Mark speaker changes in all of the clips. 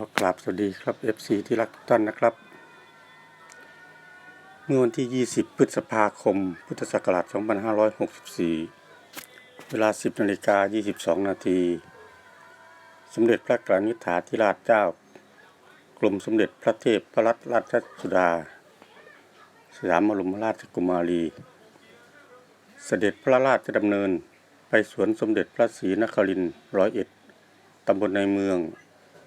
Speaker 1: ขอกราบสวัสดีครับ FC ที่รักทุกท่านนะครับ เมื่อวันที่ 20 พฤษภาคม พุทธศักราช 2564 เวลา 10นาฬิกา22 นาที สมเด็จพระกนิษฐาธิราชเจ้า กรมสมเด็จพระเทพพระรัตนราชสุดา สยามบรมราชกุมารี เสด็จพระราชดำเนินไปสวนสมเด็จพระศรีนครินทร์ร้อยเอ็ดตำบลในเมือง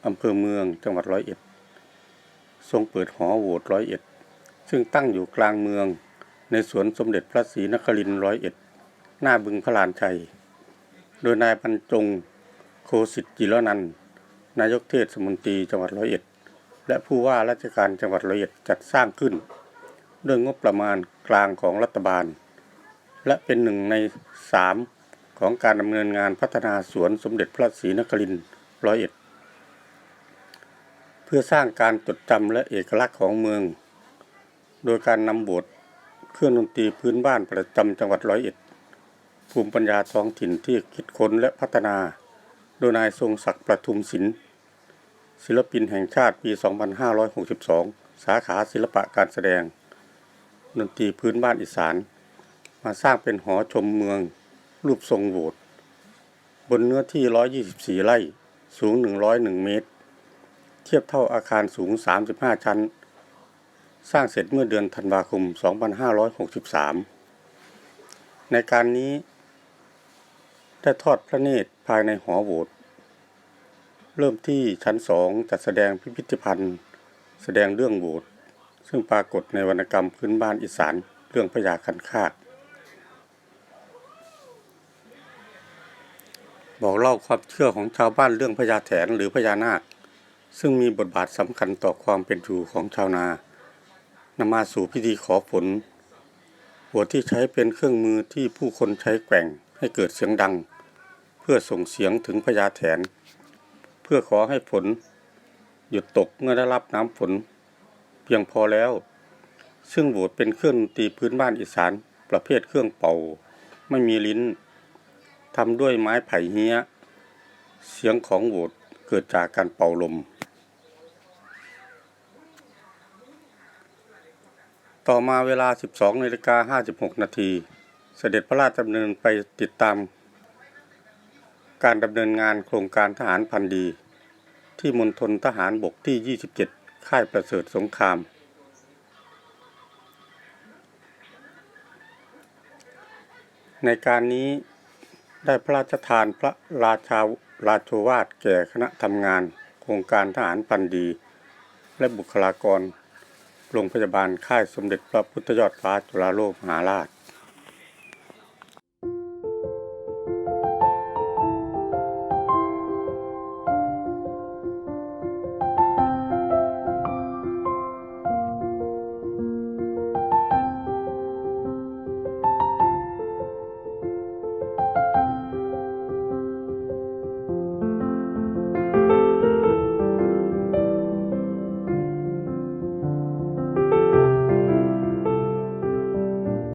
Speaker 1: อำเภอเมืองจังหวัดร้อยเอ็ด ทรงเปิดหอโหวตร้อยเอ็ด ซึ่งตั้งอยู่กลางเมือง ในสวนสมเด็จพระศรีนครินทร์ร้อยเอ็ด หน้าบึงพระลานชัย โดยนายบรรจง โคสิทธิ์จิรนันนายกเทศมนตรีจังหวัดร้อยเอ็ด และผู้ว่าราชการจังหวัดร้อยเอ็ดจัดสร้างขึ้นด้วยงบประมาณกลางของรัฐบาล และเป็นหนึ่งในสามของการดำเนินงานพัฒนาสวนสมเด็จพระศรีนครินทร์ร้อยเอ็ด พื่อสร้างการจดจำและเอกลักษณ์ของเมือง โดยการนำบทเครื่องดนตรีพื้นบ้านประจำจังหวัดร้อยเอ็ด ภูมิปัญญาท้องถิ่นที่คิดค้นและพัฒนา โดยนายทรงศักดิ์ประทุมศิลป์ศิลปินแห่งชาติปี 2562 สาขาศิลปะการแสดง ดนตรีพื้นบ้านอีสาน มาสร้างเป็นหอชมเมือง รูปทรงโหวตบนเนื้อที่ 124 ไร่ สูง 101 เมตร เทียบเท่าอาคารสูง 35 ชั้น สร้างเสร็จเมื่อเดือนธันวาคม 2563 ในการนี้ได้ทอดพระเนตรภายในหอโหวตเริ่มที่ชั้นสองจัดแสดงพิพิธภัณฑ์ แสดงเรื่องโหวตซึ่งปรากฏในวรรณกรรมพื้นบ้านอีสานเรื่องพญาคันคากบอกเล่าความเชื่อของชาวบ้านเรื่องพญาแถนหรือพญานาค ซึ่งมีบทบาทสำคัญต่อความเป็นอยู่ของชาวนานำมาสู่พิธีขอฝนหัวที่ใช้เป็นเครื่องมือที่ผู้คนใช้แกว่งให้เกิดเสียงดัง เพื่อส่งเสียงถึงพญาแถน เพื่อขอให้ฝน หยุดตกเมื่อได้รับน้ำฝน เพียงพอแล้ว ซึ่งโหวดเป็นเครื่องตีพื้นบ้านอีสานประเภทเครื่องเป่า ไม่มีลิ้นทำด้วยไม้ไผ่เฮี้ย เสียงของโหวดเกิดจากการเป่าลม ต่อมาเวลา 12นาฬิกา56 นาที เสด็จพระราชดำเนินไปติดตาม การดำเนินงานโครงการทหารพันดี ที่มณฑลทหารบกที่ 27 ค่ายประเสริฐสงคราม ในการนี้ได้พระราชทานพระราชาราโชวาทแก่คณะทำงาน โครงการทหารพันดี และบุคลากร โรงพยาบาลค่ายสมเด็จพระพุทธยอดฟ้าจุฬาโลกมหาราช